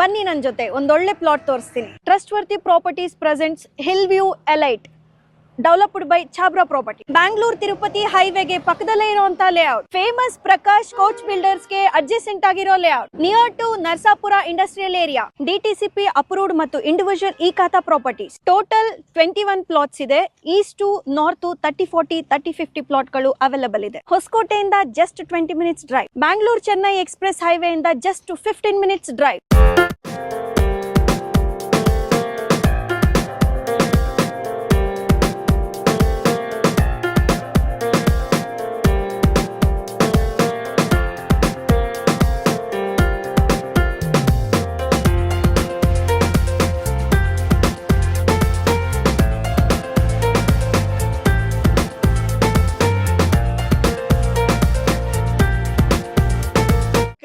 ಬನ್ನಿ ನನ್ನ ಜೊತೆ ಒಂದೊಳ್ಳೆ ಪ್ಲಾಟ್ ತೋರಿಸ್ತೀನಿ. Trustworthy properties presents hill view elite developed by Chhabra property. Bangalore Tirupati ಹೈವೇಗೆ ಪಕ್ಕದಲ್ಲೇ ಇರುವಂತ ಲೇಔಟ್ ಫೇಮಸ್ ಪ್ರಕಾಶ್ ಕೋಚ್ ಬಿಲ್ಡರ್ಸ್ಗೆ ಅಡ್ಜಸೆಂಟ್ ಆಗಿರೋ layout near to Narsapura industrial area DTCP approved ಮತ್ತು individual E khata properties total twenty one plots ಇದೆ east north thirty forty thirty fifty ಪ್ಲಾಟ್ಗಳು available ಇದೆ. ಹೊಸಕೋಟೆಯಿಂದ just twenty minutes drive Bangalore Chennai express highway ಇಂದ just fifteen minutes drive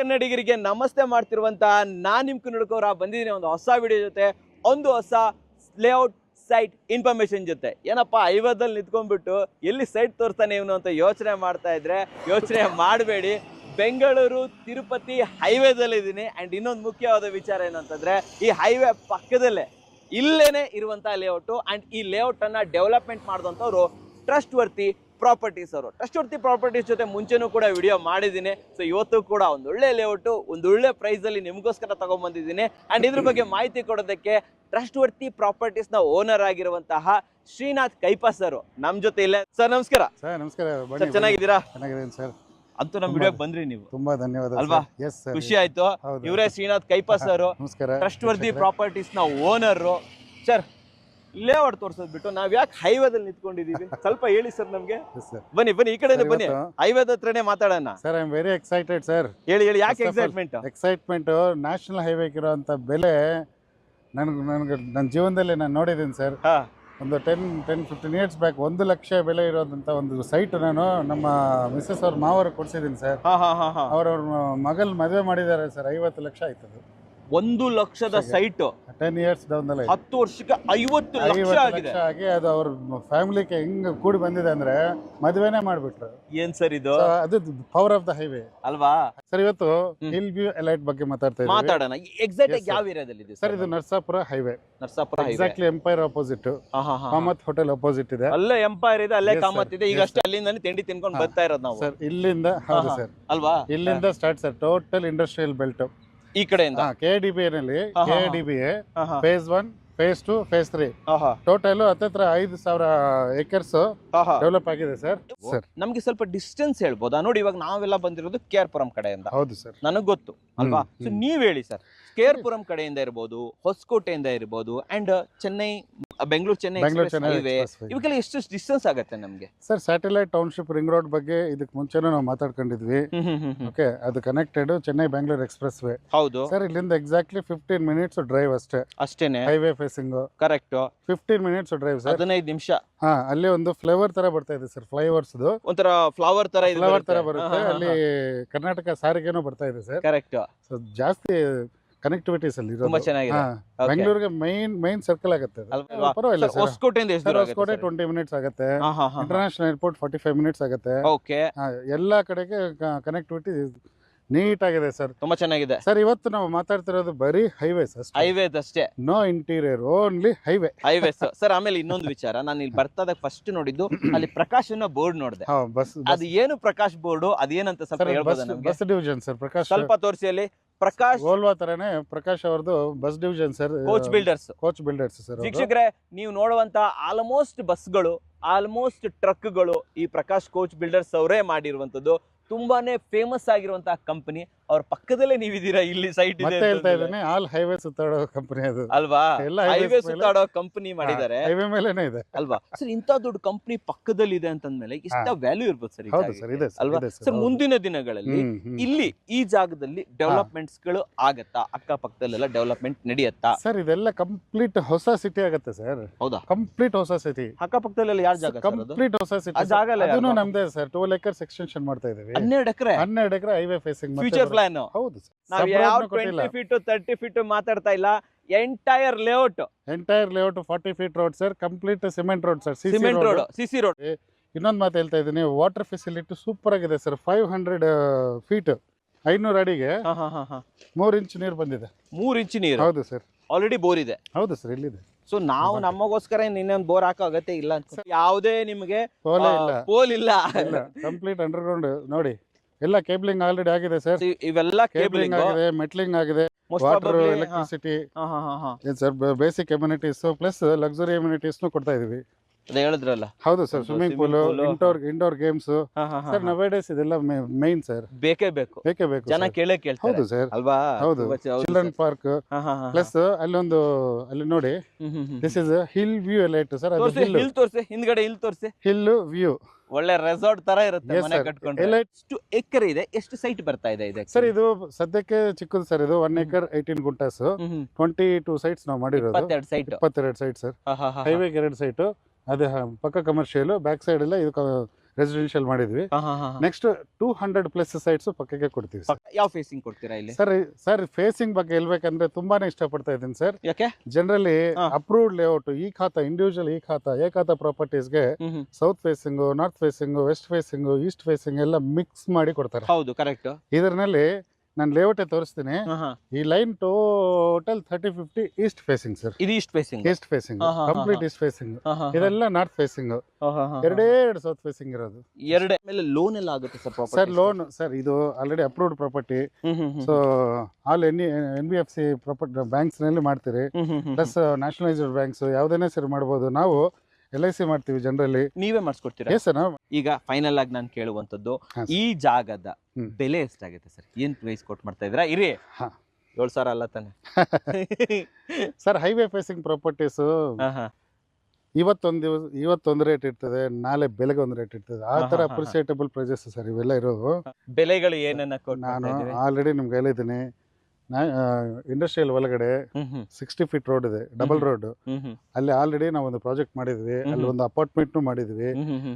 ಕನ್ನಡಿಗರಿಗೆ ನಮಸ್ತೆ ಮಾಡ್ತಿರುವಂತಹ ನಾನು ನಿಮ್ ಕನ್ನಡಕವರ ಬಂದಿದ್ದೀನಿ ಒಂದು ಹೊಸ ವಿಡಿಯೋ ಜೊತೆ, ಒಂದು ಹೊಸ ಲೇಔಟ್ ಸೈಟ್ ಇನ್ಫಾರ್ಮೇಶನ್ ಜೊತೆ. ಏನಪ್ಪ, ಐವತ್ತಲ್ಲಿ ನಿಂತ್ಕೊಂಡ್ಬಿಟ್ಟು ಎಲ್ಲಿ ಸೈಟ್ ತೋರಿಸ್ತಾನೆ ಇವನು ಅಂತ ಯೋಚನೆ ಮಾಡ್ತಾ ಇದ್ರೆ, ಯೋಚನೆ ಮಾಡಬೇಡಿ. ಬೆಂಗಳೂರು, ತಿರುಪತಿ ಹೈವೇದಲ್ಲಿದ್ದೀನಿ ಆ್ಯಂಡ್ ಇನ್ನೊಂದು ಮುಖ್ಯವಾದ ವಿಚಾರ ಏನಂತಂದರೆ ಈ ಹೈವೇ ಪಕ್ಕದಲ್ಲೇ, ಇಲ್ಲೇನೆ ಇರುವಂಥ ಲೇಔಟು ಆ್ಯಂಡ್ ಈ ಲೇಔಟನ್ನು ಡೆವಲಪ್ಮೆಂಟ್ ಮಾಡಿದಂಥವ್ರು ಟ್ರಸ್ಟ್ ವರ್ತಿ ಪ್ರಾಪರ್ಟೀಸ್ ಅವರು. ಟ್ರಸ್ಟ್ ವರ್ತಿ ಪ್ರಾಪರ್ಟೀಸ್ ಜೊತೆ ಮುಂಚೆನೂ ಕೂಡ ವಿಡಿಯೋ ಮಾಡಿದ್ದೀನಿ. ಸೊ ಇವತ್ತು ಕೂಡ ಒಂದು ಒಳ್ಳೆ ಲೇಔಟು ಒಂದು ಒಳ್ಳೆ ಪ್ರೈಸಲ್ಲಿ ನಿಮಗೋಸ್ಕರ ತಗೊಂಡ್ಬಂದಿದ್ದೀನಿ ಆ್ಯಂಡ್ ಇದ್ರ ಬಗ್ಗೆ ಮಾಹಿತಿ ಕೊಡೋದಕ್ಕೆ ಟ್ರಸ್ಟ್ ವರ್ತಿ ಪ್ರಾಪರ್ಟೀಸ್ನ ಓನರ್ ಆಗಿರುವಂತಹ ಶ್ರೀನಾಥ್ ಕೈಪಾ ಸರ್ ನಮ್ಮ ಜೊತೆ ಇಲ್ಲೇ. ಸರ್ ನಮಸ್ಕಾರ. ಸರ್ ನಮಸ್ಕಾರ. ಸರ್ ಚೆನ್ನಾಗಿದ್ದೀರಾ? ಚೆನ್ನಾಗಿದ್ದೀನಿ ಸರ್ ಅಂತೂ ನಮ್ಮ ತುಂಬಾ- ವಿಡಿಯೋಗೆ ಬಂದ್ರಿ ನೀವು. ತುಂಬಾ ಧನ್ಯವಾದ ಅಲ್ವಾ? ಖುಷಿ ಆಯ್ತು. ಇವರೇ ಶ್ರೀನಾಥ್ ಕೈಪಾ ಸರ್ ನಮಸ್ಕಾರ. ಟ್ರಸ್ಟ್ ವರ್ದಿ ಪ್ರಾಪರ್ಟೀಸ್ನ ಓನರ್ ಸರ್ ಲೇಔಟ್ ತೋರ್ಸೋದ್ ಬಿಟ್ಟು ನಾವ್ ಯಾಕೆ ಹೈವೇದಲ್ಲಿ ನಿಂತ್ಕೊಂಡಿದೀವಿ? ಸ್ವಲ್ಪ ಹೇಳಿ ಸರ್ ನಮ್ಗೆ. ಬನ್ನಿ ಬನ್ನಿ ಈ ಕಡೆನೆ ಬನ್ನಿ. ಹೈವೇದ ಹತ್ರನೇ ಮಾತಾಡೋಣ. Sir I am very excited sir ಹೇಳಿ ಹೇಳಿ ಯಾಕೆ ಎಕ್ಸೈಟ್ಮೆಂಟ್ ಎಕ್ಸೈಟ್ಮೆಂಟ್ ನ್ಯಾಷನಲ್ ಹೈವೇ ಇರೋಂಥ ಬೆಲೆ ನನ್ಗೆ ನನ್ಗೆ ನನ್ನ ಜೀವನದಲ್ಲಿ ನಾನು ನೋಡಿದ್ದೀನಿ ಸರ್ ಒಂದು ten ten fifteen years back ಒಂದು ಲಕ್ಷ ಬೆಲೆ ಇರೋದಂತ ಒಂದು ಸೈಟ್ ನಾನು ನಮ್ಮ ಮಿಸ್ಸಸ್ ಅವ್ರ ಮಾವರು ಕೊಡ್ಸಿದ್ದೀನಿ ಸರ್ ಅವ್ರವ್ರ ಮಗಲ್ ಮದುವೆ ಮಾಡಿದ್ದಾರೆ ಸರ್ ಐವತ್ತು ಲಕ್ಷ ಆಯ್ತದು. ಒಂದು ಲಕ್ಷದ. ಸೈಟ್. ಟೆನ್ ಇಯರ್ಸ್ ಹತ್ತು ವರ್ಷಕ್ಕೆ ಐವತ್ತು ಲಕ್ಷ ಆಗಿದೆ. ಆಗಿ ಅದು ಅವ್ರ ಫ್ಯಾಮಿಲಿಗೆ ಹೆಂಗ್ ಕೂಡಿ ಬಂದಿದೆ ಅಂದ್ರೆ ಮದುವೆನೇ ಮಾಡ್ಬಿಟ್ರು. ಏನ್ ಸರ್ ಇದು? ಅದು ಪವರ್ ಆಫ್ ದ ಹೈವೇ ಅಲ್ವಾ? ಸರ್ ಇವತ್ತು. ಹಿಲ್ ವ್ಯೂ ಎಲೈಟ್ ಬಗ್ಗೆ ಮಾತಾಡ್ತಾ ಇದ್ದೀವಿ. ಮಾತಾಡೋಣ. ಎಕ್ಸಾಕ್ಟ್ ಯಾವ ಏರಿಯಾದಲ್ಲಿ ಇದೆ ಸರ್ ಇದು Narsapura highway Narsapura. Exactly empire opposite Kamath hotel opposite ಇದೆ. ಅಲ್ಲೇ ಎಂಪೈರ್ ಇದೆ ಅಲ್ಲೇ ಕಾಮತ್ ಇದೆ. ಈಗ ಅಷ್ಟೇ ಅಲ್ಲಿಂದ ತಿಂಡಿ ತಿನ್ಕೊಂಡು ಬರ್ತಾ ಇರೋದು ನಾವು. ಸರ್ ಇಲ್ಲಿಂದ ಹೌದು ಸರ್ ಅಲ್ವಾ? ಇಲ್ಲಿಂದ start sir total industrial belt ಈ ಕಡೆಯಿಂದ? ಕೆ ಡಿ ಬಿ ನಲ್ಲಿ K D B. Phase one phase two phase three. Total ಹತ್ತತ್ರ ಐದು ಸಾವಿರ ಏಕರ್ಸ್ ಹಾ. ಡೆವಲಪ್ ಆಗಿದೆ ಸರ್ ಸರ್ ನಮ್ಗೆ ಸ್ವಲ್ಪ ಡಿಸ್ಟೆನ್ಸ್ ಹೇಳ್ಬೋದಾ? ನೋಡಿ ಇವಾಗ ನಾವೆಲ್ಲ ಬಂದಿರೋದು ಕೆ ಆರ್ ಪುರಂ ಕಡೆಯಿಂದ. ಹೌದು ಸರ್ ನನಗ್ ಗೊತ್ತು ಅಲ್ವಾ? ಸೊ ನೀವ್ ಹೇಳಿ ಸರ್ ಕೆ ಆರ್ ಪುರಂ ಕಡೆಯಿಂದ ಇರ್ಬೋದು ಹೊಸಕೋಟೆಯಿಂದ ಇರ್ಬೋದು and Chennai Bengaluru Chennai Bengaluru Chennai highway expressway. ಇವಕ್ಕೆಲ್ಲ ಎಷ್ಟು ಡಿಸ್ಟೆನ್ಸ್ ಆಗುತ್ತೆ ನಮ್ಗೆ? Sir satellite township ring road ಬಗ್ಗೆ ಇದಕ್ಕೆ ಮುಂಚೆನೂ ನಾವು ಮಾತಾಡ್ಕೊಂಡಿದ್ವಿ. ಓಕೆ ಅದು connected Chennai Bengaluru expressway ಹೌದು. ಸರ್ ಇಲ್ಲಿಂದ ಎಕ್ಸಾಕ್ಟ್ಲಿ ಫಿಫ್ಟೀನ್ ಮಿನಿಟ್ಸ್ ಡ್ರೈವ್ ಅಷ್ಟೇ. ಅಷ್ಟೇನೆ? Highway facing correct fifteen minutes drive sir ಹದಿನೈದು ನಿಮಿಷ. ಹಾ ಅಲ್ಲಿ ಒಂದು ಫ್ಲೇವರ್ ತರ ಬರ್ತಾ ಇದೆ ಸರ್ ಫ್ಲೈವರ್ಸ್ ಒಂಥರ ಫ್ಲವರ್ ತರ ಇದು ಫ್ಲೇವರ್ ತರ ಬರುತ್ತೆ. ಅಲ್ಲಿ ಕರ್ನಾಟಕ ಸಾರಿಗೆನೂ ಬರ್ತಾ ಇದೆ ಸರ್ ಕರೆಕ್ಟ್ ಸೊ ಜಾಸ್ತಿ ಕನೆಕ್ಟಿವಿಟೀಸ್ ಅಲ್ಲಿ ತುಂಬಾ ಚೆನ್ನಾಗಿದೆ. ಬೆಂಗಳೂರಿಗೆ ಮೈನ್ ಮೈನ್ ಸರ್ಕಲ್ ಆಗುತ್ತೆ? ಪರವಾಗಿಲ್ಲ ಹೊಸಕೋಟೆಯಿಂದ ಎಷ್ಟು ದೂರ ಹೊಸಕೋಟೆ ಆಗುತ್ತೆ. ಟ್ವೆಂಟಿ ಮಿನಿಟ್ಸ್ ಆಗುತ್ತೆ. International airport forty five minutes ಆಗುತ್ತೆ. ಓಕೆ ಎಲ್ಲಾ ಕಡೆಗೆ ಕನೆಕ್ಟಿವಿಟಿ ನೀಟ್ ಆಗಿದೆ ಸರ್. ತುಂಬಾ ಚೆನ್ನಾಗಿದೆ. ಸರ್ ಇವತ್ತು ನಾವು ಮಾತಾಡ್ತಿರೋದು ಬರೀ ಹೈವೇಸ್ ಅಷ್ಟೇ. ಹೈವೇಸ್ ಅಷ್ಟೇ. No interior only highway highways sir ಆಮೇಲೆ ಇನ್ನೊಂದು ವಿಚಾರ. ನಾನು ಇಲ್ಲಿ ಬರ್ತಾದಾಗ ಫಸ್ಟ್ ನೋಡಿದ್ದು ಅಲ್ಲಿ ಪ್ರಕಾಶ್ ಅನ್ನೋ ಬೋರ್ಡ್ ನೋಡಿದೆ. ಬಸ್ ಅದು ಏನು ಪ್ರಕಾಶ್ ಬೋರ್ಡ್? ಅದೇನಂತ ಸ್ವಲ್ಪ ಬಸ್ ಡಿವಿಷನ್ ಸರ್ ಪ್ರಕಾಶ್. ಸ್ವಲ್ಪ ತೋರಿಸಿ ಅಲ್ಲಿ. ಪ್ರಕಾಶ್ ಗೋಲ್ವಾ ತರನೇ ಪ್ರಕಾಶ್ ಅವ್ರದ್ದು bus division sir coach builders coach builders sir ವೀಕ್ಷಕರೇ ನೀವು ನೋಡುವಂತ ಆಲ್ಮೋಸ್ಟ್ ಬಸ್ಗಳು ಆಲ್ಮೋಸ್ಟ್ ಟ್ರಕ್ಗಳು ಈ ಪ್ರಕಾಶ್ ಕೋಚ್ ಬಿಲ್ಡರ್ಸ್ ಅವರೇ ಮಾಡಿರುವಂತದ್ದು ತುಂಬಾನೇ ಫೇಮಸ್ ಆಗಿರುವಂತಹ ಕಂಪನಿ ಅವ್ರ ಪಕ್ಕದಲ್ಲೇ ನೀವಿದ್ದೀರಾ? ಇಲ್ಲಿ ಸೈಟ್ ಇದೆ ಮತ್ತೆ ಹೇಳ್ತಾ. ಇದ್ದೀನಿ ಆಲ್ ಹೈವೇ ಸುತ್ತಾಡೋ ಕಂಪನಿ ಅದು. ಅಲ್ವಾ? ಎಲ್ಲ ಹೈವೇ highways ಮೇಲೆ- ಸುತ್ತಾಡೋ ಕಂಪನಿ ಮಾಡಿದ್ದಾರೆ. ಹೈವೇ ಮೇಲೇನೆ ಇದೆ. ಅಲ್ವಾ? ಸರ್ ಇಂತ ದೊಡ್ಡ ಕಂಪನಿ ಪಕ್ಕದಲ್ಲಿ ಇದೆ ಅಂತಂದ್ಮೇಲೆ ಇಷ್ಟ ವ್ಯಾಲ್ಯೂ ಇರ್ಬೋದು ಸರ್ ಹೌದು ಸರ್ ಇದೆ ಸರ್ ಅಲ್ವಾ? ಇದೆ ಸರ್ ಸರ್ ಮುಂದಿನ ದಿನಗಳಲ್ಲಿ. ಇಲ್ಲಿ ಈ ಜಾಗದಲ್ಲಿ ಡೆವಲಪ್ಮೆಂಟ್ಸ್ಗಳು ಆಗತ್ತಾ? ಅಕ್ಕಪಕ್ಕದಲ್ಲೆಲ್ಲ ಡೆವಲಪ್ಮೆಂಟ್ ನಡೆಯತ್ತಾ? ಸರ್ ಇದೆಲ್ಲ ಕಂಪ್ಲೀಟ್ ಹೊಸ ಸಿಟಿ ಆಗತ್ತೆ ಸರ್. ಹೌದಾ? ಕಂಪ್ಲೀಟ್ ಹೊಸ ಸಿಟಿ ಅಕ್ಕಪಕ್ಕದಲ್ಲೆಲ್ಲ ಯಾರ ಜಾಗ ಸರ್ ಅದು? ಕಂಪ್ಲೀಟ್ ಹೊಸ ಆ ಸಿಟಿ ಜಾಗ ಎಲ್ಲ ಅದನ್ನು ಯಾರ್ದು? ನಮ್ದೇ ಸರ್ ಟೋಲ್ ಎಕರ್ಸ್ ಎಕ್ಸ್ಟೆನ್ಷನ್ ಮಾಡ್ತಾ ಇದೀವಿ ಹನ್ನೆರಡು ಎಕರೆ? ಹನ್ನೆರಡು acre highway facing future plan ಹೌದು ನಾವ್ ಯಾವ ಟ್ವೆಂಟಿ ಫೀಟ್ ತರ್ಟಿ ಫೀಟ್ ಮಾತಾಡ್ತಾ ಇಲ್ಲ. Entire layout entire layout forty feet road sir complete cement road sir cement road CC road ಇನ್ನೊಂದು ಮಾತು ಹೇಳ್ತಾ ಇದ್ದೀನಿ. ವಾಟರ್ ಫೆಸಿಲಿಟಿ ಸೂಪರ್ ಆಗಿದೆ ಸರ್ ಫೈವ್ ಹಂಡ್ರೆಡ್ ಫೀಟ್ ಐನೂರು ಅಡಿಗೆ ಹಾ ಹಾ ಹಾ ಹಾ. ಮೂರು ಇಂಚ್ ನೀರು ಬಂದಿದೆ. ಮೂರ್ ಇಂಚ್ ನೀರು. ಹೌದು ಸರ್ ಆಲ್ರೆಡಿ ಬೋರ್ ಇದೆ. ಹೌದು ಸರ್ ಇಲ್ಲಿದೆ. ಸೊ ನಾವು ನಮಗೋಸ್ಕರ ಇನ್ನೊಂದು ಬೋರ್ ಹಾಕೋ ಅಗತ್ಯ ಇಲ್ಲ ಅಂತ. ಯಾವುದೇ ನಿಮಗೆ ಪೋಲೆ ಇಲ್ಲ. ಕಂಪ್ಲೀಟ್ ಅಂಡರ್ಗ್ರೌಂಡ್ ನೋಡಿ. ಎಲ್ಲ ಕೇಬಲಿಂಗ್ ಆಲ್ರೆಡಿ ಆಗಿದೆ ಸರ್ ಇವೆಲ್ಲ ಕೇಬ್ಲಿಂಗ್ ಆಗಿದೆ ಮೆಟ್ಲಿಂಗ್ ಆಗಿದೆ water electricity sir basic amenities plus luxury amenities ಕೊಡ್ತಾ ಇದೀವಿ. ಅದೇ ಹೇಳಿದ್ರಲ್ಲ. ಹೌದು sir swimming pool. Indoor indoor games sir. Nowadays ಇದೆಲ್ಲ ಮೈನ್ ಸರ್ ಬೇಕೇ ಬೇಕು. ಬೇಕೇ ಬೇಕು ಜನ. ಕೇಳೇ ಕೇಳ್ತಾರೆ. ಹೌದು ಸರ್ ಅಲ್ವಾ? ಹೌದು. ಚಿಲ್ಡ್ರನ್ ಪಾರ್ಕ್ ಪ್ಲಸ್ ಅಲ್ಲೊಂದು ಅಲ್ಲಿ ನೋಡಿ. This is hill view elite sir ಅದು ತೋರ್ಸಿ ಹಿಲ್ ಹಿಲ್ ತೋರ್ಸಿ ಹಿಂದ್ಗಡೆ ಹಿಲ್ ತೋರಿಸಿ. ಹಿಲ್ ವ್ಯೂ ಒಳ್ಳೆ ರೆಸಾರ್ಟ್ ತರ ಇರುತ್ತೆ ಮನೆ ಕಟ್ಕೊಂಡು ಎಷ್ಟು ಎಕರೆ ಇದೆ ಎಷ್ಟು ಸೈಟ್ ಬರ್ತಾ ಇದೆ ಇದೆ ಸರ್ ಇದು ಸದ್ಯಕ್ಕೆ ಚಿಕ್ಕದು ಸರ್ ಇದು one acre eighteen guntas. Twenty two sites ನಾವು ಮಾಡಿರೋದು. ಇಪ್ಪತ್ತೆರಡು ಸೈಟ್ ಇಪ್ಪತ್ತೆರಡು ಸೈಟ್ ಸರ್ ಹೈವೇಗೆ ಎರಡು ಸೈಟು ಅದೇ ಪಕ್ಕ ಕಮರ್ಷಿಯಲ್ ಬ್ಯಾಕ್ ಸೈಡ್ ಎಲ್ಲ ಇದು ರೆಸಿಡೆನ್ಷಿಯಲ್ ಮಾಡಿದ್ವಿ. Next two hundred plus sites ಪಕ್ಕಕ್ಕೆ ಕೊಡ್ತೀವಿ ಯಾವ ಫೇಸಿಂಗ್ ಕೊಡ್ತೀರಾ ಇಲ್ಲಿ? ಸರ್ ಸರ್ ಫೇಸಿಂಗ್ ಬಗ್ಗೆ ಹೇಳ್ಬೇಕಂದ್ರೆ ತುಂಬಾನೇ ಇಷ್ಟಪಡ್ತಾ ಇದ್ದೀನಿ ಸರ್. ಯಾಕೆ? ಜನರಲಿ. ಅಪ್ರೂವ್ಡ್ ಲೇಔಟ್ ಈ ಖಾತಾ individual E khata A khata ಪ್ರಾಪರ್ಟೀಸ್ಗೆ south facing north facing west facing east facing ಎಲ್ಲ ಮಿಕ್ಸ್ ಮಾಡಿ ಕೊಡ್ತಾರೆ. ಹೌದು ಕರೆಕ್ಟ್ ಇದರಲ್ಲಿ ನಾನು ಲೇಔಟೇ ತೋರಿಸ್ತೀನಿ. ಈ line total thirty fifty east facing sir ಇದು east facing east facing complete. East facing ಇದೆಲ್ಲ ನಾರ್ತ್ ಫೇಸಿಂಗ್ ಎರಡೇ ಎರಡು ಸೌತ್ ಫೇಸಿಂಗ್ ಇರೋದು. ಎರಡೇ ಮೇಲೆ ಲೋನ್ ಎಲ್ಲ ಆಗುತ್ತೆ ಸರ್ ಸರ್ ಲೋನ್ ಸರ್ ಇದು already approved property so all N N B F C property ಬ್ಯಾಂಕ್ಸ್ನಲ್ಲಿ ಮಾಡ್ತೀರಿ. ಪ್ಲಸ್ ನ್ಯಾಷನಲೈಸ್ಡ್ ಬ್ಯಾಂಕ್ಸ್ ಯಾವ್ದೇನೇ ಸರ್ ಮಾಡ್ಬೋದು. ನಾವು ಎಲ್ ಐ ಸಿ ಮಾಡ್ತೀವಿ ಜನರಲ್ಲಿ ನೀವೇ ಮಾಡಿಸ್ಕೊಡ್ತೀರಾ ಎಸ್ ಸರ್ ಈಗ ಫೈನಲ್ ಆಗಿ ನಾನು ಕೇಳುವಂತದ್ದು ಈ ಜಾಗದ. ಬೆಲೆ ಎಷ್ಟಾಗುತ್ತೆ ಸರ್ ಏನ್ ಪ್ರೈಸ್ ಕೊಟ್ಟು ಮಾಡ್ತಾ ಇದ್ದೀರಾ ಇರಿ. ಏಳು ಸಾವಿರ ಅಲ್ಲ ತಾನೆ ಸರ್ ಹೈವೇ ಫೇಸಿಂಗ್ ಪ್ರಾಪರ್ಟೀಸು. ಇವತ್ತೊಂದು ದಿವಸ ಇವತ್ತೊಂದು ರೇಟ್ ಇರ್ತದೆ ನಾಳೆ ಬೆಲೆಗೆ ಒಂದು ರೇಟ್ ಇರ್ತದೆ ಆ ತರ. ಅಪ್ರಿಸಿಯೇಟಬಲ್ ಪ್ರೈಸಸ್ ಸರ್ ಇವೆಲ್ಲ ಇರೋದು ಬೆಲೆಗಳು ಏನನ್ನ ನಾನು? ಆಲ್ರೆಡಿ ನಿಮ್ಗೆ ಹೇಳಿದ್ದೀನಿ ಇಂಡಸ್ಟ್ರಿಯಲ್ ಒಳಗಡೆ ಸಿಕ್ಸ್ಟಿ ಫೀಟ್ ರೋಡ್ ಇದೆ ಡಬಲ್ ರೋಡ್ ಅಲ್ಲಿ ಆಲ್ರೆಡಿ ನಾವು ಒಂದು ಪ್ರಾಜೆಕ್ಟ್ ಮಾಡಿದ್ವಿ ಅಲ್ಲಿ. ಒಂದು ಅಪಾರ್ಟ್ಮೆಂಟ್ ಮಾಡಿದ್ವಿ.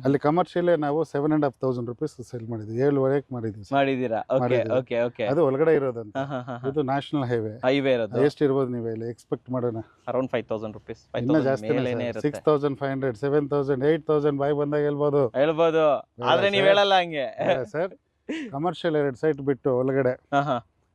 ಅಲ್ಲಿ ಕಮರ್ಷಿಯಲ್ ನಾವು seven and half thousand rupees sale ಮಾಡಿದ್ವಿ ಏಳುವರೆಗೆ ಮಾಡಿದ್ವಿ sir. ಮಾಡಿದೀರಾ ಓಕೆ ಓಕೆ ಓಕೆ ಅದು ಒಳಗಡೆ ಇರೋದಂತ. ಇದು ನ್ಯಾಷನಲ್ ಹೈವೇ ಹೈವೇ ಇರೋದು? ಎಷ್ಟು ಇರ್ಬೋದು ನೀವು ಇಲ್ಲಿ ಎಕ್ಸ್ಪೆಕ್ಟ್ ಮಾಡೋಣ. ಅರೌಂಡ್ ಫೈವ್ ತೌಸಂಡ್ ರುಪೀಸ್ ಇನ್ನ ಜಾಸ್ತಿ six thousand five hundred seven thousand eight thousand ಬಾಯ್ ಬಂದಾಗ ಹೇಳ್ಬೋದು. ಹೇಳ್ಬೋದು. ಆದ್ರೆ ನೀವು. ಹೇಳಲ್ಲ ಹಂಗೆ. ಸರ್. ಕಮರ್ಷಿಯಲ್ ಎರಡು ಸೈಟ್ ಬಿಟ್ಟು ಒಳಗಡೆ.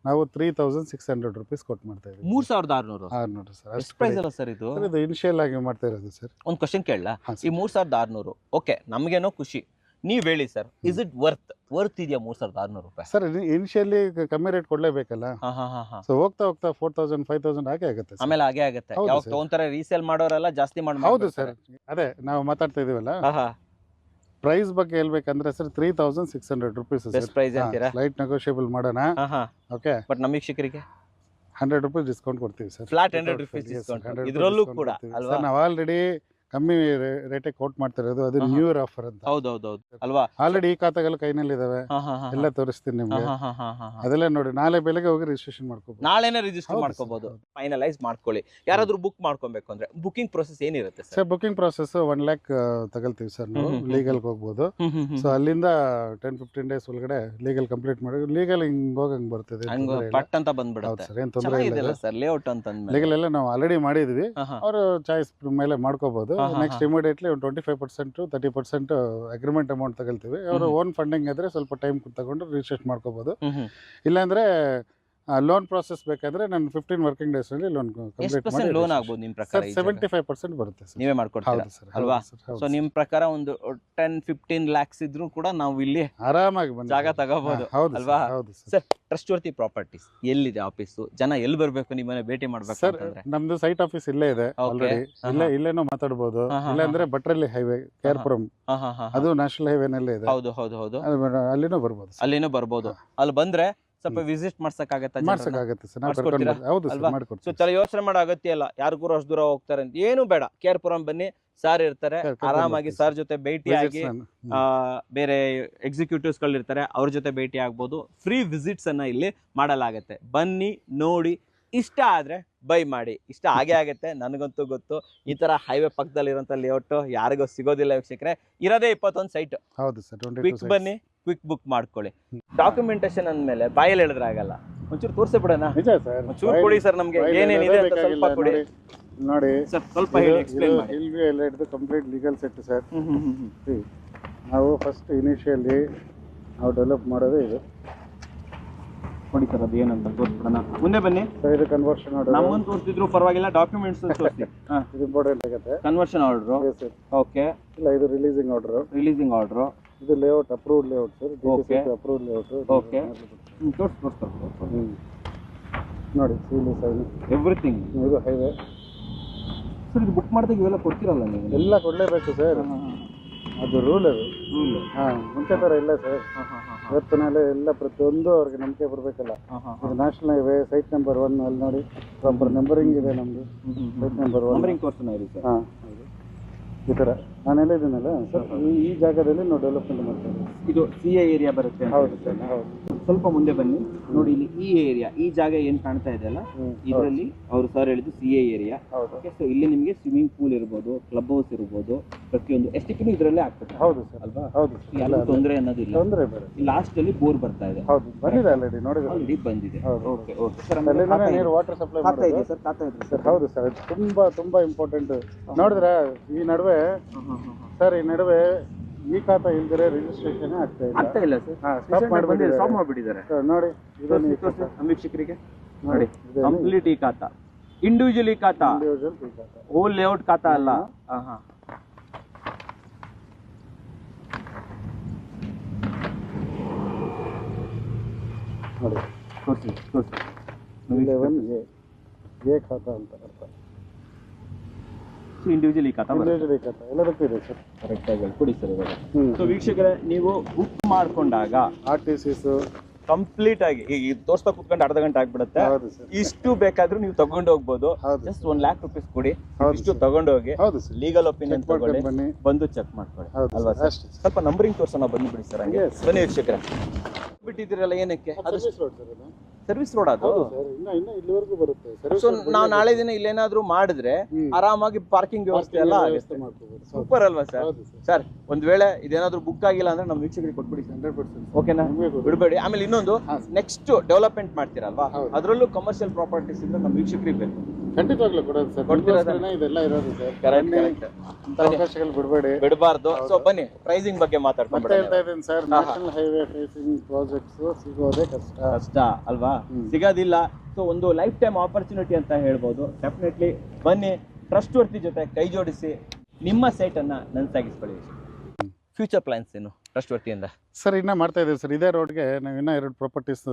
ನಾವು three thousand six hundred rupees ಕೊಟ್ಟು ಮಾಡ್ತಾ ಇದ್ದೀವಿ. ಮೂರ್ ಸಾವಿರದ ಆರ್ನೂರು. ಆರ್ನೂರು ಸರ್ ಎಷ್ಟು ಪ್ರೈಸ್ ಅಲ್ಲ ಸರ್ ಇದು? ಸರ್ ಇದು ಇನಿಷಿಯಲ್ ಆಗಿ ಮಾಡ್ತಾ ಇರೋದು ಸರ್. ಒಂದು ಕ್ವಶನ್ ಕೇಳಲ್ಲ ಹಾ, ಈ ಮೂರ್ ಸಾವಿರದ ಆರ್ನೂರು ಓಕೆ ನಮ್ಗೇನೋ ಖುಷಿ. ನೀವ್ ಹೇಳಿ sir is it worth worth ಇದೆಯಾ ಮೂರ್ ಸಾವಿರದ ಆರ್ನೂರು ರೂಪಾಯಿ? ಸರ್ ಇನಿಷಿಯಲಿ ಕಮ್ಮಿ ರೇಟ್ ಕೊಡ್ಲೇಬೇಕಲ್ಲ? ಹಾ ಹಾ ಹಾ ಹಾ. ಸೊ ಹೋಗ್ತಾ ಹೋಗ್ತಾ ಫೋರ್ ತೌಸಂಡ್ ಫೈವ್ ತೌಸಂಡ್ ಹಾಗೆ ಆಗುತ್ತೆ sir. ಆಮೇಲೆ ಹಾಗೆ ಆಗುತ್ತೆ. ಹೌದು ಯಾವಾಗ sir. ತಗೊಂತಾರೆ ರೀಸೇಲ್ ಮಾಡೋರೆಲ್ಲ ಜಾಸ್ತಿ ಮಾಡಿ ಹೌದು ಸರ್. ಅದೇ ನಾವು ಮಾತಾಡ್ತಾ ಇದೀವಲ್ಲ? ಪ್ರೈಸ್ ಬಗ್ಗೆ ಹೇಳ್ಬೇಕಂದ್ರೆ sir three thousand six hundred rupees best price ಅಂತೀರಾ? ಲೈಟ್ ನೆಗೋಷಿಯಬಲ್ ಮಾಡೋಣ. ಹಾ ಓಕೆ ಬಟ್ ನಮ್ಮ ವೀಕ್ಷಕರಿಗೆ? ಹಂಡ್ರೆಡ್ ರುಪೀಸ್ ಡಿಸ್ಕೌಂಟ್ ಕೊಡ್ತೀವಿ sir flat hundred rupees discount ಇದರಲ್ಲೂ ಕೂಡ, ಅಲ್ವಾ? ನಾವು ಆಲ್ರೆಡಿ ಕಮ್ಮಿ ರೇಟಿಗೆ ಕೋಟ್ ಮಾಡ್ತಿರೋದು ಅದು. ನ್ಯೂ ಇಯರ್ ಆಫರ್ ಅಂತ. ಹೌದೌದೌದು. ಅಲ್ವಾ? ಆಲ್ರೆಡಿ ಈ ಖಾತೆಗಳು ಕೈನಲ್ಲಿ ಇದಾವೆ ಎಲ್ಲ ತೋರಿಸ್ತೀನಿ ನಿಮಗೆ. ಅದೆಲ್ಲ ನೋಡಿ ನಾಳೆ ಬೆಳಗ್ಗೆ ಹೋಗಿ ರಿಜಿಸ್ಟ್ರೇಷನ್ ಮಾಡ್ಕೋಬಹುದು ನಾಳೆನೇ ರಿಜಿಸ್ಟರ್ ಹೌದು ಮಾಡ್ಕೋಬಹುದು ಫೈನಲೈಸ್ ಮಾಡ್ಕೊಳ್ಳಿ. ಯಾರಾದ್ರೂ ಬುಕ್ ಮಾಡ್ಕೊಬೇಕು ಅಂದ್ರೆ ಬುಕಿಂಗ್ ಪ್ರೊಸೆಸ್ ಏನಿರುತ್ತೆ sir? Booking process one lakh ತಗೊಳ್ತೀವಿ ಸರ್ ನಾವು ಲೀಗಲ್. ಲೀಗಲ್ಗೆ ಹೋಗ್ಬೋದು. ಸೊ ಅಲ್ಲಿಂದ ಟೆನ್ ಫಿಫ್ಟೀನ್ ಡೇಸ್ ಒಳಗಡೆ ಲೀಗಲ್ ಕಂಪ್ಲೀಟ್ ಮಾಡಿ ಲೀಗಲ್ ಹಿಂಗ್ ಹೋಗಂಗ್ ಬರ್ತದೆ ಪಟ್ ಅಂತ ಬಂದ್ಬಿಡುತ್ತೆ. ಸರ್ ಏನ್ ತೊಂದರೆ ಇಲ್ಲ ಸರ್. ಲೇಔಟ್ ಅಂತಂದ್ಮೇಲೆ ಲೀಗಲ್ ಎಲ್ಲ ನಾವು ಆಲ್ರೆಡಿ ಮಾಡಿದ್ವಿ. ಅವರು ಚಾಯ್ಸ್ ಮೇಲೆ ಮಾಡ್ಕೋಬಹುದು ನೆಕ್ಸ್ಟ್. ಇಮಿಡಿಯೇಟ್ಲಿ ಒಂದು twenty five percent thirty percent agreement amount ತಗೊಳ್ತೀವಿ ಅವರು ಓನ್ ಫಂಡಿಂಗ್ ಇದ್ರೆ ಸ್ವಲ್ಪ ಟೈಮ್ ತಗೊಂಡು ರಿಜಿಸ್ಟ್ರೇಟ್ ಮಾಡ್ಕೋಬಹುದು. ಇಲ್ಲಾಂದ್ರೆ ಲೋನ್ ಪ್ರಾಸೆಸ್ ಬೇಕಾದ್ರೆ ನಾನು ಫಿಫ್ಟೀನ್ ವರ್ಕಿಂಗ್ ಡೇಸ್ ಅಲ್ಲಿ ಲೋನ್ ಎಷ್ಟು ಕಂಪ್ಲೀಟ್ ಪರ್ಸೆಂಟ್ ಲೋನ್ ಆಗ್ಬೋದು ನಿಮ್ ಪ್ರಕಾರ ಸರ್ ಸೆವೆಂಟಿ ಫೈವ್ ಪರ್ಸೆಂಟ್ ಬರುತ್ತೆ ಸರ್ ನೀವೇ ಮಾಡ್ಕೊಡ್ತೀರಾ? ಹೌದು ಸರ್ ಅಲ್ವಾ? ಸೊ ನಿಮ್ ಪ್ರಕಾರ ಒಂದು ಟೆನ್ ಫಿಫ್ಟೀನ್ ಲ್ಯಾಕ್ಸ್ ಇದ್ರೂ ಕೂಡ ನಾವು ಇಲ್ಲಿ ಆರಾಮಾಗಿ ಬಂದು ಜಾಗ. ತಗೋಬಹುದು ಹಾ, ಹೌದು ಅಲ್ವಾ? ಸರ್, ಹೌದು ಸರ್ ಸರ್ ಟ್ರಸ್ಟ್ ವರ್ತಿ ಪ್ರಾಪರ್ಟೀಸ್ ಎಲ್ಲಿದೆ ಆಫೀಸು ಜನ ಎಲ್ಲಿ ಬರ್ಬೇಕು ನಿಮ್ಮನ್ನ ಭೇಟಿ ಮಾಡ್ಬೇಕು ಸರ್ ಅಂತಂದ್ರೆ? ನಮ್ದು ಸೈಟ್ ಆಫೀಸ್ ಇಲ್ಲೇ ಇದೆ Okay. ಆಲ್ರೆಡಿ ಇಲ್ಲೇ ಹಾ. ಇಲ್ಲೇನೋ ಮಾತಾಡ್ಬೋದು. ಹಾ, ಹಾ, ಇಲ್ಲಾಂದ್ರೆ ಬಟ್ರಲ್ಲಿ ಹೈವೇ ಕೇರ್ಪುರಂ ಹಾ, ಹಾ, ಹಾ, ಹಾ. ಅದು ನ್ಯಾಷನಲ್ ಹೈವೇನಲ್ಲೇ ಇದೆ. ಹೌದು ಹೌದು ಹೌದು. ಅದು ಬೇಡ, ಅಲ್ಲಿನೂ ಬರ್ಬೋದು ಸರ್. ಅಲ್ಲಿನೂ ಬರ್ಬೋದು. ಅಲ್ಲಿ ಬಂದ್ರೆ ಸ್ವಲ್ಪ ವಿಸಿಟ್ ಮಾಡ್ಸಕ್ಕಾಗತ್ತ ಮಾಡ್ಸಕ್ಕಾಗತ್ತೆ ಸರ್. ನಾವು ಕರ್ಕೊಂಡು ಮಾಡ್ಸ್ಕೊಡ್ತೀರಾ? ಬರ್ತೀವಿ. ಹೌದು ಅಲ್ವಾ? ಸರ್ ಸೊ ಮಾಡ್ಕೊಡ್ತೀವಿ ತಲೆ ಯೋಚನೆ ಮಾಡೋ ಅಗತ್ಯ ಇಲ್ಲ. ಯಾರಿಗೂ ಅಷ್ಟು ದೂರ ಹೋಗ್ತಾರೆ ಅಂತ. ಏನು ಬೇಡ. ಕೇರ್ಪುರಂ ಬನ್ನಿ. ಸಾರ್ ಇರ್ತಾರೆ. ಕರ್ಕೊಂಡ್ ಆರಾಮಾಗಿ ಬರ್ತೀವಿ ಸರ್ ಜೊತೆ ಭೇಟಿ ಆಗಿ ನಾನು- ಆ, ಬೇರೆ ಎಕ್ಸಿಕ್ಯೂಟಿವ್ಸ್ ಗಳಿರ್ತಾರೆ ಅವ್ರ ಜೊತೆ ಭೇಟಿ ಆಗ್ಬೋದು. ಫ್ರೀ ವಿಸಿಟ್ಸ್ ಅನ್ನ ಇಲ್ಲಿ ಮಾಡಲಾಗತ್ತೆ. ಬನ್ನಿ ನೋಡಿ. ಇಷ್ಟ ಆದ್ರೆ ಬೈ ಮಾಡಿ. ಇಷ್ಟ ಆಗೇ ಆಗತ್ತೆ. ನನಗಂತೂ ಗೊತ್ತು. ಈ ತರ ಹೈವೇ ಪಕ್ಕದಲ್ಲಿ ಇರೋಂಥ ಲೇಔಟ್ ಯಾರಿಗೂ ಸಿಗೋದಿಲ್ಲ ವೀಕ್ಷಕರೇ. ಇರೋದೇ ಇಪ್ಪತ್ತೊಂದು ಸೈಟ್ ಹೌದು ಸರ್. ಟ್ವೆಂಟಿ ಕ್ವಿಕ್ ಬನ್ನಿ. ಕ್ವಿಕ್ ಬುಕ್ ಮಾಡ್ಕೊಳ್ಳಿ. ಡಾಕ್ಯುಮೆಂಟೇಶನ್ ಅಂದ್ಮೇಲೆ ಬಾಯಲ್ಲಿ ಹೇಳಿದ್ರೆ ಆಗಲ್ಲ. ಒಂಚೂರು ತೋರಿಸಿ ಬಿಡೋಣ? ನಿಜ ಸರ್. ಒಂಚೂರು ಕೊಡಿ ಸರ್ ನಮ್ಗೆ. ಏನೇನಿದೆ ಅಂತ ಸ್ವಲ್ಪ ಕೊಡಿ. ನೋಡಿ ಸರ್ ಸ್ವಲ್ಪ ಹೇಳಿ ಎಕ್ಸ್ಪ್ಲೈನ್ ಮಾಡಿ. ಎಲ್ಲ ಹಿಡಿದು ಕಂಪ್ಲೀಟ್ ಲೀಗಲ್ ಸೆಟ್ ಸರ್. ನಾವು ಫಸ್ಟ್ ಇನಿಷಿಯಲಿ ನಾವು ಡೆವಲಪ್ ಮಾಡೋದು ಇದು. ಕೊಡಿ ಸರ್ ಅದು ಏನಂತ ತೋರಿಸ್ಬಿಡೋಣ. ಮುಂದೆ ಬನ್ನಿ. ಸರ್ ಇದು ಕನ್ವರ್ಷನ್ ಆರ್ಡರ್ ನಮ್ಮನ್ನು ತೋರಿಸಿದ್ರು ಪರವಾಗಿಲ್ಲ ಡಾಕ್ಯುಮೆಂಟ್ಸ್ ತೋರಿಸಿ. ಇದು ಇಂಪಾರ್ಟೆಂಟ್ ಆಗುತ್ತೆ. Conversion order. ಓಕೆ ಇಲ್ಲ ಇದು ರಿಲೀಸಿಂಗ್ ಆರ್ಡರ್ ರಿಲೀಸಿಂಗ್ ಆರ್ಡ್ರು ಇದು layout approved layout sir Okay. Approved layout Okay. ತೋರಿಸಿ ತೋರಿಸ್ತಾರೆ ನೋಡಿ ಸೀಲಿ ಸೈನ್ ಎವ್ರಿಥಿಂಗ್ ಇದು ಹೈವೇ ಸರ್ ಇದು ಬುಕ್ ಮಾಡಿದಾಗ ಇವೆಲ್ಲ ಕೊಡ್ತಿರಲ್ಲ ನೀವು? ಎಲ್ಲ ಕೊಡಲೇಬೇಕು ಸರ್ ಅದು ರೂಲ್ ಅದು. ಹಾಂ ಮುಂಚೆ ಥರ ಇಲ್ಲ ಸರ್ ಇವತ್ತು ನಾಳೆ ಎಲ್ಲ ಪ್ರತಿಯೊಂದು ಅವ್ರಿಗೆ ನಂಬಿಕೆ ಬರಬೇಕಲ್ಲ. ಇದು national highway site number one ಅಲ್ಲಿ ನೋಡಿ. ಪ್ರಾಪರ್ ನಂಬರಿಂಗ್ ಇದೆ ನಮ್ಮದು site number one numbering course ಇರಿ ಸರ್ ಹಾಂ. ಈ ಥರ ನಾನು ಹೇಳಿದ್ದೀನಲ್ಲ ಸರ್ ಈ- ಜಾಗದಲ್ಲಿ ನಾವು ಡೆವಲಪ್ಮೆಂಟ್ ಮಾಡ್ತಾ ಇದ್ದೀವಿ ಇದು ಸಿ ಎ ಏರಿಯಾ ಬರುತ್ತೆ ಹೌದು ಸರ್ ಹೌದು. ಸ್ವಲ್ಪ ಮುಂದೆ ಬನ್ನಿ. ನೋಡಿ ಇಲ್ಲಿ ಈ ಏರಿಯಾ ಈ ಜಾಗ ಏನ್ ಕಾಣ್ತಾ ಇದೆ ಅಲ್ಲ? ಇದರಲ್ಲಿ ಅವರು ಸರ್ ಹೇಳಿದ್ದು C A area okay so ಇಲ್ಲಿ ನಿಮಗೆ ಸ್ವಿಮ್ಮಿಂಗ್ ಪೂಲ್ ಇರ್ಬೋದು ಕ್ಲಬ್ ಹೌಸ್ ಇರ್ಬೋದು ಪ್ರತಿಯೊಂದು ಎಸ್ಟಿಪಿನೂ ಇದರಲ್ಲೇ ಆಗ್ತದೆ. ಹೌದು ಸರ್ ಅಲ್ವಾ? ಹೌದು ಯಾವ ತೊಂದರೆ ಅನ್ನೋದು ಇಲ್ಲ. ತೊಂದರೆ ಲಾಸ್ಟ್ ಅಲ್ಲಿ ಬೋರ್ ಬರ್ತಾ ಇದೆ. ಹೌದು ಬಂದಿದೆ ಆಲ್ರೆಡಿ ನೋಡಿದ್ರೆ ಆಲ್ರೆಡಿ ಬಂದಿದೆ. ಹೌದು. ಓಕೆ ಓಕೆ ಸರ್ ನೀರು ವಾಟರ್ ಸಪ್ಲೈ ಮಾಡ್ತಾ ಇದೆ ಸರ್ ಇದೆ ಸರ್ ಹೌದು ಸರ್ ತುಂಬಾ ತುಂಬಾ ಇಂಪಾರ್ಟೆಂಟ್ ನೋಡಿದ್ರೆ ಈ ನಡುವೆ ಸರ್ ಈ ನಡುವೆ ಈ ಖಾತಾ ಇಲ್ದಿರೆ ರಿಜಿಸ್ಟ್ರೇಷನ್ ಆಗ್ತಾ ಇಲ್ಲ. ಆಗ್ತಾ ಇಲ್ಲ ಸರ್. ಹಾ, stop ಮಾಡ್ಬಿಟ್ಟಿದ್ದಾರೆ. ಸ್ಟಾಪ್ ಮಾಡ್ಬಿಟ್ಟಿದ್ದಾರೆ ಸರ್, ನೋಡಿ ಇದು ತೋರ್ಸಿ, ನೀವು ತೋರ್ಸಿ, ನಮ್ಮ ವೀಕ್ಷಕರಿಗೆ. ನೋಡಿ ನೋಡಿ ಇದು ಕಂಪ್ಲೀಟ್ ಈ ಖಾತಾ ಇಂಡಿವಿಜುವಲ್ ಈ ಖಾತಾ individual ಈ ಖಾತಾ ಹೋಲ್ ಲೇಔಟ್ ಖಾತಾ ಅಲ್ಲ ಹಾ ಹಾ. ನೋಡಿ. ತೋರಿಸಿ ತೋರಿಸಿ. ಲೆವೆನ್ ಎ ಎ ಖಾತಾ ಅಂತ ಇಂಡಿವಿಜುವಲ್ ಈ ಬರುತ್ತೆ. ಎಲ್ಲದಕ್ಕೂ ಇದೆ ಸರ್ ಕರೆಕ್ಟಾಗಿ ಕೊಡಿ ಸರ್ ಇವಾಗ. ಸೊ ವೀಕ್ಷಕರೇ ನೀವು ಬುಕ್ ಮಾಡ್ಕೊಂಡಾಗ ಆರ್ ಟಿ ಸಿಸ್ ಕಂಪ್ಲೀಟ್ ಆಗಿ ಈಗ ತೋರ್ಸ್ತಾ ಕುತ್ಕೊಂಡು ಅರ್ಧ ಗಂಟೆ ಆಗ್ಬಿಡುತ್ತೆ. ಹೌದು ಸರ್ ಇಷ್ಟು ಬೇಕಾದ್ರೂ ನೀವು ತಗೊಂಡು ಹೋಗ್ಬೋದು. ಹೌದು ಜಸ್ಟ್ ಒನ್ ಲ್ಯಾಕ್ ರುಪೀಸ್ ಕೊಡಿ. ಹೌದು ಇಷ್ಟು. ತಗೊಂಡು ಹೋಗಿ ಹೌದು ಸರ್ ಲೀಗಲ್ ಒಪಿನಿಯನ್ ಚೆಕ್ ಮಾಡ್ಕೊಂಡು ತಗೊಳ್ಳಿ. ಬನ್ನಿ. ಬಂದು ಚೆಕ್ ಮಾಡ್ಕೊಳ್ಳಿ. ಹೌದು ಅಲ್ವಾ ಸರ್ ಸರ್ ಸ್ವಲ್ಪ ನಂಬರಿಂಗ್ ತೋರ್ಸೋಣ ಬಂದ್ಬಿಡಿ ಸರ್ ಹಂಗೆ. Yes. ಬನ್ನಿ ವೀಕ್ಷಕರೇ. ಬಿಟ್ಟಿದ್ದೀರಲ್ಲ ಏನಕ್ಕೆ? ಅದು ಸರ್ವಿಸ್ ರೋಡ್ ಇದು ಅದು ಇಲ್ಲಿವರೆಗೂ ಬರುತ್ತೆ. ಸೊ ನಾವು ನಾಳೆ ದಿನ ಇಲ್ಲೇನಾದ್ರೂ ಮಾಡಿದ್ರೆ. ಆರಾಮಾಗಿ ಪಾರ್ಕಿಂಗ್ ವ್ಯವಸ್ಥೆ ಎಲ್ಲ ಸೂಪರ್ ಅಲ್ವಾ ಸರ್? ಸರ್. ಒಂದ್ ವೇಳೆ ಇದೇನಾದ್ರೂ ಬುಕ್ ಆಗಿಲ್ಲ ಅಂದ್ರೆ ನಮ್ಮ ವೀಕ್ಷಕರಿಗೆ ಕೊಟ್ಬಿಡಿ ಓಕೆನಾ ಬಿಡಬೇಡಿ. ಆಮೇಲೆ ಇನ್ನೊಂದು ನೆಕ್ಸ್ಟ್ ಡೆವಲಪ್ಮೆಂಟ್ ಮಾಡ್ತೀರಲ್ವಾ? ಅಲ್ವಾ ಅದರಲ್ಲೂ ಕಮರ್ಷಿಯಲ್ ಪ್ರಾಪರ್ಟೀಸ್ ಇದ್ರೆ ನಮ್ಮ ವೀಕ್ಷಕರಿಗೆ ಬೇಕು. ಖಂಡಿತವಾಗ್ಲೂ ಕೊಡೋದು ಸರ್. ಕೊಡ್ತೀರಾ ಇದೆಲ್ಲ ಇರೋದು ಸರ್. ಇಂಥ ಅವಕಾಶಗಳು ಬಿಡಬೇಡಿ. ಬಿಡಬಾರ್ದು. ಸೊ ಬನ್ನಿ. ಪ್ರೈಸಿಂಗ್ ಬಗ್ಗೆ ಮತ್ತೆ ಮಾತಾಡ್ಕೊಂಡ್ಬಿಡೋಣ ಹೇಳ್ತಾ ಇದ್ದೀನಿ sir. National highway facing projects ಸಿಗೋದೇ ಕಷ್ಟ. ಕಷ್ಟ ಅಲ್ವಾ? ಸಿಗೋದಿಲ್ಲ. ಸೊ ಒಂದು ಲೈಫ್ ಟೈಮ್ ಆಪರ್ಚುನಿಟಿ ಅಂತ ಹೇಳ್ಬೋದು. ಡೆಫಿನೆಟ್ಲಿ ಬನ್ನಿ. ಟ್ರಸ್ಟ್ ವರ್ತಿ ಜೊತೆ ಕೈ ಜೋಡಿಸಿ ನಿಮ್ಮ ಸೈಟ್ ಅನ್ನ ನನ್ಸಾಗಿಸ್ಕೊಳ್ಳಿ. ಫ್ಯೂಚರ್ ಪ್ಲಾನ್ಸ್ ಏನು? ಟ್ರಸ್ಟ್ ವರ್ತಿಯಿಂದ ಸರ್ ಇನ್ನ ಮಾಡ್ತಾ ಇದ್ದೀವಿ ಸರ್. ಇದೇ ರೋಡ್ಗೆ ನಾವು ಇನ್ನೂ ಎರಡು ಪ್ರಾಪರ್ಟೀಸ್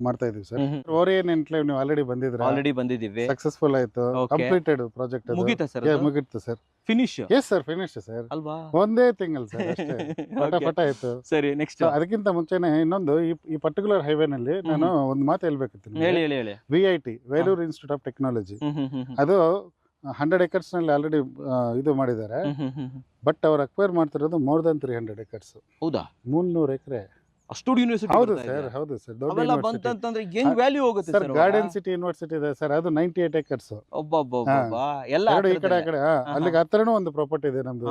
ಮಾಡ್ತಾ ಇದೀವಿ ಸರ್. ಓರಿಯನ್ ಎನ್ಕ್ಲೇವ್ ನೀವು ಆಲ್ರೆಡಿ ಬಂದಿದ್ರೆ ಆಲ್ರೆಡಿ ಬಂದಿದ್ದೀವಿ. ಸಕ್ಸಸ್ಫುಲ್ ಆಯ್ತು. Okay. ಕಂಪ್ಲೀಟೆಡ್ ಪ್ರಾಜೆಕ್ಟ್ ಮುಗೀತಾ ಸರ್ ಮುಗೀತು sir. Finish yes sir finish sir ಅಲ್ವಾ? ಒಂದೇ ತಿಂಗಳು ಸರ್ ಅಷ್ಟೇ. ಪಟ Okay. ಪಟ ಆಯ್ತು. ಸರಿ ನೆಕ್ಸ್ಟ್ So, ಅದಕ್ಕಿಂತ ಮುಂಚೆನೆ ಇನ್ನೊಂದು ಈ ಈ ಪರ್ಟಿಕ್ಯುಲರ್ ಹೈವೇನಲ್ಲಿ ನಾನು ಒಂದು ಮಾತು ಹೇಳ್ಬೇಕಿತ್ತು ಹೇಳಿ ಹೇಳಿ ಹೇಳಿ. V I T Vellore institute of technology hmm hmm hmm hmm. ಅದು ಹಂಡ್ರೆಡ್ ಎಕರ್ಸ್ನಲ್ಲಿ ಆಲ್ರೆಡಿ ಇದು ಮಾಡಿದ್ದಾರೆ. Hmm hmm hmm hmm. But ಅವ್ರು ಅಕ್ವೈರ್ ಮಾಡ್ತಿರೋದು more than three hundred acres ಹೌದಾ? ಮುನ್ನೂರು ಎಕರೆ. ಅಷ್ಟು ಯೂನಿವರ್ಸಿಟಿ ಹೌದು ಸರ್ ಹೌದು ಸರ್ ಅವೆಲ್ಲ ಬಂತಂತಂದ್ರೆ ಹೆಂಗ್ ವ್ಯಾಲ್ಯೂ ಹೋಗುತ್ತೆ ಸರ್ ಗಾರ್ಡನ್ ಸಿಟಿ ಯೂನಿವರ್ಸಿಟಿ ಇದೆ ಸರ್ ಅದು ನೈಂಟಿ ಏಟ್ ಏಕರ್ಸ್ ಒಬ್ಬೊಬ್ಬ ಎಲ್ಲ ಈ ಕಡೆ ಆ ಕಡೆ ಅಲ್ಲಿಗೆ ಹತ್ರನೂ ಒಂದು ಪ್ರಾಪರ್ಟಿ ಇದೆ ನಮ್ದು.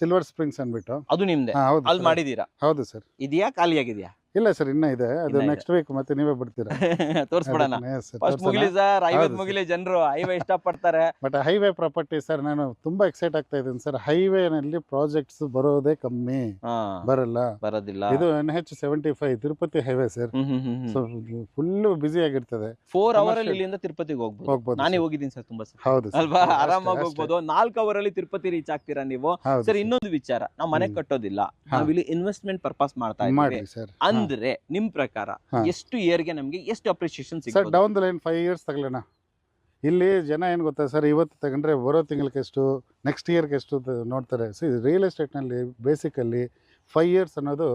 ಸಿಲ್ವರ್ ಸ್ಪ್ರಿಂಗ್ಸ್ ಅನ್ಬಿಟ್ಟು ಅದು ನಿಮ್ದೆ. ಹೌದು ಅಲ್ಲಿ. ಮಾಡಿದೀರಾ ಹೌದು ಸರ್. ಇದೆಯಾ ಖಾಲಿ ಆಗಿದ್ಯಾ ಇಲ್ಲ ಸರ್ ಇನ್ನ ಇದೆ. ಅದು ಇನ್ನ ನೆಕ್ಸ್ಟ್ ವೀಕ್ ಮತ್ತೆ ನೀವೇ ಬಿಡ್ತೀರಾ? ತೋರಿಸ್ಬಿಡೋಣ. ಫಸ್ಟ್ ಮುಗಿಲಿ ಸರ್ ಹೌದು ಮುಗಿಲಿ ಜನರು ಹೈವೇ ಇಷ್ಟಪಡ್ತಾರೆ. ಬಟ್ ಹೈವೇ ಪ್ರಾಪರ್ಟಿ ಸರ್ ನಾನು ತುಂಬಾ ಎಕ್ಸೈಟ್ ಆಗ್ತಾ ಇದ್ದೀನಿ ಸರ್ ಹೈವೇ ನಲ್ಲಿ ಪ್ರಾಜೆಕ್ಟ್ಸ್ ಬರೋದೇ ಕಮ್ಮಿ. ಬರಲ್ಲ. ಬರೋದಿಲ್ಲ. ಇದು N H seventy five Tirupati highway sir so full busy ಆಗಿರ್ತದೆ. ಫೋರ್ ಅವರ್ ಅಲ್ಲಿ ಇಲ್ಲಿಂದ ತಿರುಪತಿಗೆ ಹೋಗ್ಬೋದು. ಹೋಗ್ಬೋದು ನಾನೇ. ಹೋಗಿದ್ದೀನಿ ಸರ್ ತುಂಬಾ ಸಲ ಹೌದು ಅಲ್ವಾ? ಆರಾಮಾಗಿ. ಹೋಗ್ಬೋದು. ನಾಲ್ಕು ಅವರ್ ಅಲ್ಲಿ ತಿರುಪತಿ ರೀಚ್ ಆಗ್ತೀರಾ ನೀವು? ಸರ್ ಇನ್ನೊಂದು ವಿಚಾರ. ನಾವು ಮನೆ ಕಟ್ಟೋದಿಲ್ಲ. ನಾವು ನಾವಿಲ್ಲಿ ಇನ್ವೆಸ್ಟ್ಮೆಂಟ್ ಪರ್ಪಸ್ ಮಾಡ್ತಾ ಇದ್ದೀವಿ. ಸರ್ ಅಂದ್ರೆ ನಿಮ್ ಪ್ರಕಾರ ಎಷ್ಟು ಇಯರ್ಗೆ ನಮ್ಗೆ ಎಷ್ಟು appreciation sir down the line five years ತಗೊಳ್ಳೋಣ. ಇಲ್ಲಿ ಜನ ಏನು ಗೊತ್ತಾ ಸರ್ ಇವತ್ತು ತಗೊಂಡ್ರೆ ಬರೋ ತಿಂಗಳಿಗೆ ಎಷ್ಟು ನೆಕ್ಸ್ಟ್ ಇಯರ್ಗೆ ಎಷ್ಟು ಅಂತ ನೋಡ್ತಾರೆ. ಸೊ ರಿಯಲ್ ಎಸ್ಟೇಟ್ನಲ್ಲಿ ಬೇಸಿಕಲ್ಲಿ ಫೈವ್ ಇಯರ್ಸ್ ಅನ್ನೋದು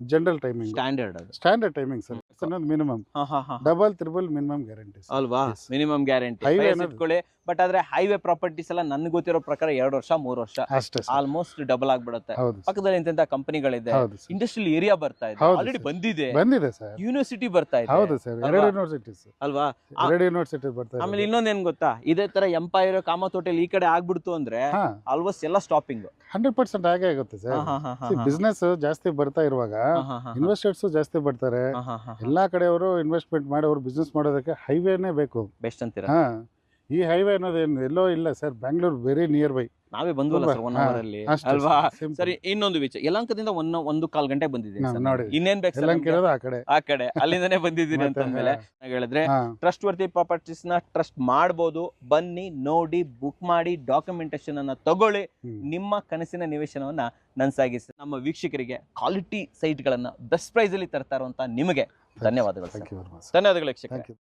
ಜನರಲ್ ಟೈಮಿಂಗ್ ಸ್ಟ್ಯಾಂಡರ್ಡ್ ಅದು. ಸ್ಟ್ಯಾಂಡರ್ಡ್ ಟೈಮಿಂಗ್ ಸರ್ ಅನ್ನೋದು minimum. Double triple minimum guarantee ಅಲ್ವಾ? ಮಿನಿಮಮ್ ಗ್ಯಾರಂಟಿ ಹೈವೇ ಇಟ್ಕೊಳ್ಳಿ. ಬಟ್ ಆದ್ರೆ ಹೈವೇ ಪ್ರಾಪರ್ಟೀಸ್ ಎಲ್ಲ ನನ್ಗೆ ಗೊತ್ತಿರೋ ಪ್ರಕಾರ ಎರಡು ವರ್ಷ ಮೂರು ವರ್ಷ. ಅಷ್ಟೇ ಆಲ್ಮೋಸ್ಟ್ ಡಬಲ್ ಆಗ್ಬಿಡುತ್ತೆ. ಪಕ್ಕದಲ್ಲಿ ಇಂತ ಕಂಪನಿಗಳಿದೆ. ಇಂಡಸ್ಟ್ರಿಯಲ್ ಏರಿಯಾ ಬರ್ತಾ ಇದೆ. ಆಲ್ರೆಡಿ ಬಂದಿದೆ. ಬಂದಿದೆ ಸರ್ ಯೂನಿವರ್ಸಿಟಿ ಬರ್ತಾ ಇದೆ. ಹೌದು ಸರ್? ಎರಡು ಯೂನಿವರ್ಸಿಟೀಸ್ ಅಲ್ವಾ? ಎರಡು ಯೂನಿವರ್ಸಿಟಿ ಬರ್ತಾ ಆಮೇಲೆ ಇದೆ ಇನ್ನೊಂದೇನ್ ಗೊತ್ತಾ? ಇದೇ ತರ ಎಂಪೈರ್ ಕಾಮತೋಟೆಲ್ ಈ ಕಡೆ ಆಗ್ಬಿಡ್ತು ಅಂದ್ರೆ ಆಲ್ಮೋಸ್ಟ್ ಎಲ್ಲ ಸ್ಟಾಪಿಂಗ್ ಹಂಡ್ರೆಡ್ ಪರ್ಸೆಂಟ್ ಹಾಗೆ ಆಗುತ್ತೆ ಸರ್ ಬಿಸ್ನೆಸ್ ಜಾಸ್ತಿ ಬರ್ತಾ ಇರುವಾಗ ಇನ್ವೆಸ್ಟರ್ಸ್ ಜಾಸ್ತಿ ಬರ್ತಾರೆ. ಎಲ್ಲಾ ಕಡೆಯವರು ಇನ್ವೆಸ್ಟ್ಮೆಂಟ್ ಮಾಡಿ ಅವ್ರು ಬಿಸ್ನೆಸ್ ಮಾಡೋದಕ್ಕೆ ಹೈವೇನೇ ಬೇಕು. ಬೆಸ್ಟ್ ಅಂತೀರಾ? ಹಾ. ಈ ಹೈವೇ ಅನ್ನೋದೇನು ಎಲ್ಲೋ ಇಲ್ಲ sir Bengaluru very nearby ನಾವೇ ಬಂದ್ವಲ್ಲ ಸರ್ ಒನ್ ಅವರ್ ಅಲ್ಲಿ. ಅಷ್ಟೇ ಅಲ್ವಾ? simple. ಸರಿ ಇನ್ನೊಂದು ವಿಷಯ ಯಲಂಕದಿಂದ ಒಂದು ಒಂದು ಕಾಲ್ ಗಂಟೆ ಬಂದಿದ್ದೀನಿ ಸರ್. ಇನ್ನೇನ್ ಬೇಕು ಸರ್ ಯಲಹಂಕ ನಮ್ಗೆ? ಇರೋದು ಆ ಕಡೆ. ಆ ಕಡೆ. ಅಲ್ಲಿಂದನೇ ಬಂದಿದ್ದೀನಿ ಮತ್ತೆ, ಅಂತಂದ್ಮೇಲೆ ನಾವ್ ಹೇಳಿದ್ರೆ ಹಾ, ಟ್ರಸ್ಟ್ ವರ್ತಿ ಪ್ರಾಪರ್ಟೀಸ್ನ ಟ್ರಸ್ಟ್ ಮಾಡಬಹುದು ಬನ್ನಿ ನೋಡಿ ಬುಕ್ ಮಾಡಿ ಡಾಕ್ಯುಮೆಂಟೇಶನ್ ಅನ್ನ ತಗೊಳ್ಳಿ. ಹ್ಮ್. ನಿಮ್ಮ ಕನಸಿನ ನಿವೇಶನವನ್ನ ನನ್ಸಾಗಿಸಿ ನಮ್ಮ ವೀಕ್ಷಕರಿಗೆ ಕ್ವಾಲಿಟಿ ಸೈಟ್ ಗಳನ್ನ ಬೆಸ್ಟ್ ಪ್ರೈಸ್ ಅಲ್ಲಿ ತರ್ತಾ ಇರುವಂತ ನಿಮಗೆ. ಧನ್ಯವಾದಗಳು sir Thank you very much. ಧನ್ಯವಾದಗಳು ವೀಕ್ಷಕರೇ. Thank you.